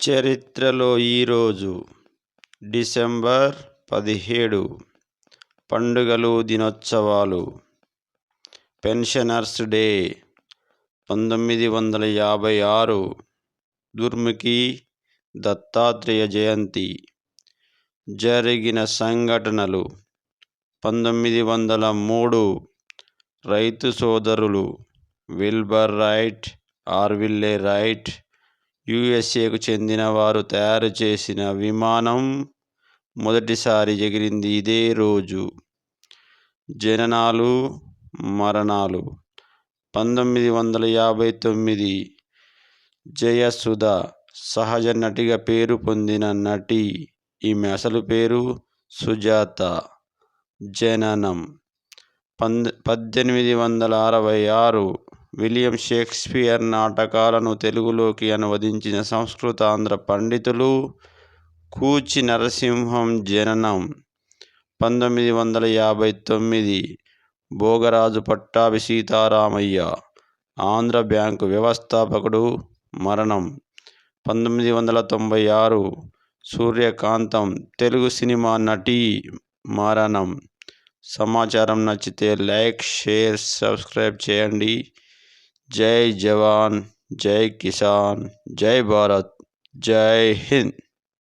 చరిత్రలో ఈరోజు డిసెంబర్ పదిహేడు పండుగలు దినోత్సవాలు. పెన్షనర్స్ డే పంతొమ్మిది వందల యాభై ఆరు దుర్ముఖి దత్తాత్రేయ జయంతి. జరిగిన సంఘటనలు పంతొమ్మిది వందల మూడు రైతు సోదరులు విల్బర్ రైట్ ఆర్విల్లే రైట్ యుఎస్ఏకు చెందిన వారు తయారు చేసిన విమానం మొదటిసారి ఎగిరింది ఇదే రోజు. జననాలు మరణాలు. పంతొమ్మిది వందల యాభై తొమ్మిది జయసుధ సహజ నటిగా పేరు పొందిన నటి. ఈమె అసలు పేరు సుజాత. జననం. పంద పద్దెనిమిది వందల అరవై ఆరు విలియం షేక్స్పియర్ నాటకాలను తెలుగులోకి అనువదించిన సంస్కృతాంధ్ర పండితులు కూచి నరసింహం జననం పంతొమ్మిది వందల యాభై తొమ్మిది. భోగరాజు పట్టాభి సీతారామయ్య ఆంధ్ర బ్యాంకు వ్యవస్థాపకుడు మరణం పంతొమ్మిది వందల తొంభై ఆరు. సూర్యకాంతం తెలుగు సినిమా నటి మరణం. సమాచారం నచ్చితే లైక్ షేర్ సబ్స్క్రైబ్ చేయండి. जय जवान जय किसान जय भारत जय हिंद